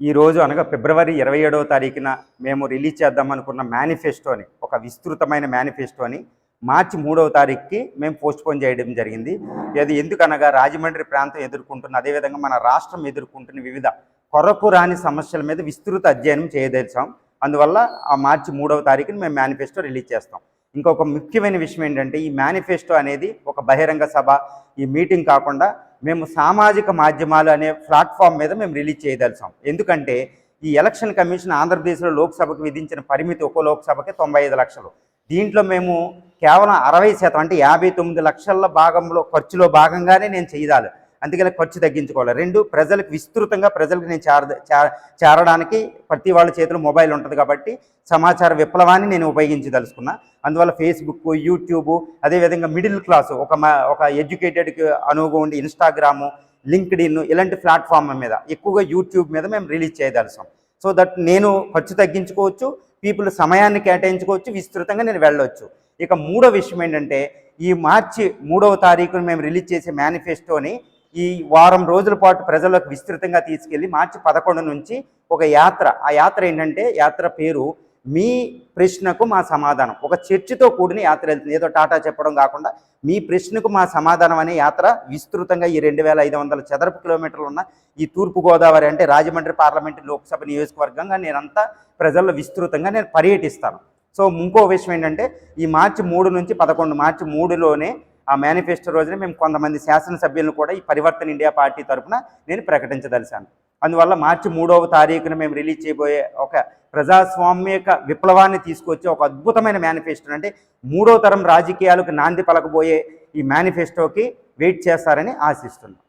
ఈ రోజు అనగా ఫిబ్రవరి ఇరవై ఏడవ తారీఖున మేము రిలీజ్ చేద్దాం అనుకున్న మేనిఫెస్టోని ఒక విస్తృతమైన మేనిఫెస్టోని మార్చి మూడవ తారీఖుకి మేము పోస్ట్పోన్ చేయడం జరిగింది. అది ఎందుకనగా రాజమండ్రి ప్రాంతం ఎదుర్కొంటున్న అదేవిధంగా మన రాష్ట్రం ఎదుర్కొంటున్న వివిధ కొరకు రాని సమస్యల మీద విస్తృత అధ్యయనం చేయదలిచాం. అందువల్ల ఆ మార్చి మూడవ తారీఖున మేము మేనిఫెస్టో రిలీజ్ చేస్తాం. ఇంకొక ముఖ్యమైన విషయం ఏంటంటే ఈ మేనిఫెస్టో అనేది ఒక బహిరంగ సభ ఈ మీటింగ్ కాకుండా మేము సామాజిక మాధ్యమాలు అనే ప్లాట్ఫామ్ మీద మేము రిలీజ్ చేయదలిచాం. ఎందుకంటే ఈ ఎలక్షన్ కమిషన్ ఆంధ్రప్రదేశ్లో లోక్సభకు విధించిన పరిమితి ఒక్కో లోక్సభకి తొంభై ఐదు లక్షలు. దీంట్లో మేము కేవలం అరవై శాతం అంటే యాభై తొమ్మిది లక్షల భాగంలో ఖర్చులో భాగంగానే నేను చేయాలి అందుకని ఖర్చు తగ్గించుకోవాలి. రెండు ప్రజలకు విస్తృతంగా ప్రజలకు నేను చేర చేరడానికి ప్రతి వాళ్ళ చేతిలో మొబైల్ ఉంటుంది కాబట్టి సమాచార విప్లవాన్ని నేను ఉపయోగించదలుచుకున్నా. అందువల్ల ఫేస్బుక్ యూట్యూబ్ అదేవిధంగా మిడిల్ క్లాసు ఒక ఒక ఎడ్యుకేటెడ్కి అనువుగా ఉండి ఇన్స్టాగ్రాము లింక్డ్ ఇన్ ఇలాంటి ప్లాట్ఫామ్ మీద ఎక్కువగా యూట్యూబ్ మీద మేము రిలీజ్ చేయదలుసాం సో దట్ నేను ఖర్చు తగ్గించుకోవచ్చు పీపుల్ సమయాన్ని కేటాయించుకోవచ్చు విస్తృతంగా నేను వెళ్ళవచ్చు ఇక మూడో విషయం ఏంటంటే ఈ మార్చి మూడవ తారీఖున మేము రిలీజ్ చేసే మేనిఫెస్టోని ఈ వారం రోజుల పాటు ప్రజలకు విస్తృతంగా తీసుకెళ్ళి మార్చి పదకొండు నుంచి ఒక యాత్ర. ఆ యాత్ర ఏంటంటే యాత్ర పేరు మీ ప్రశ్నకు మా సమాధానం. ఒక చర్చతో కూడిన యాత్ర వెళ్తుంది. ఏదో టాటా చెప్పడం కాకుండా మీ ప్రశ్నకు మా సమాధానం అనే యాత్ర విస్తృతంగా ఈ రెండు వేల ఐదు వందల చదరపు కిలోమీటర్లు ఉన్న ఈ తూర్పుగోదావరి అంటే రాజమండ్రి పార్లమెంటు లోక్సభ నియోజకవర్గంగా నేనంతా ప్రజల్లో విస్తృతంగా నేను పర్యటిస్తాను. సో ఇంకో విషయం ఏంటంటే ఈ మార్చి మూడు నుంచి పదకొండు మార్చి మూడులోనే ఆ మేనిఫెస్టో రోజున మేము కొంతమంది శాసనసభ్యులను కూడా ఈ పరివర్తన ఇండియా పార్టీ తరఫున నేను ప్రకటించదలిశాను అందువల్ల మార్చి మూడవ తారీఖున మేము రిలీజ్ చేయబోయే ఒక ప్రజాస్వామ్యక విప్లవాన్ని తీసుకొచ్చే ఒక అద్భుతమైన మేనిఫెస్టో అంటే మూడో తరం రాజకీయాలకు నాంది పలకబోయే ఈ మేనిఫెస్టోకి వెయిట్ చేస్తారని ఆశిస్తున్నాం.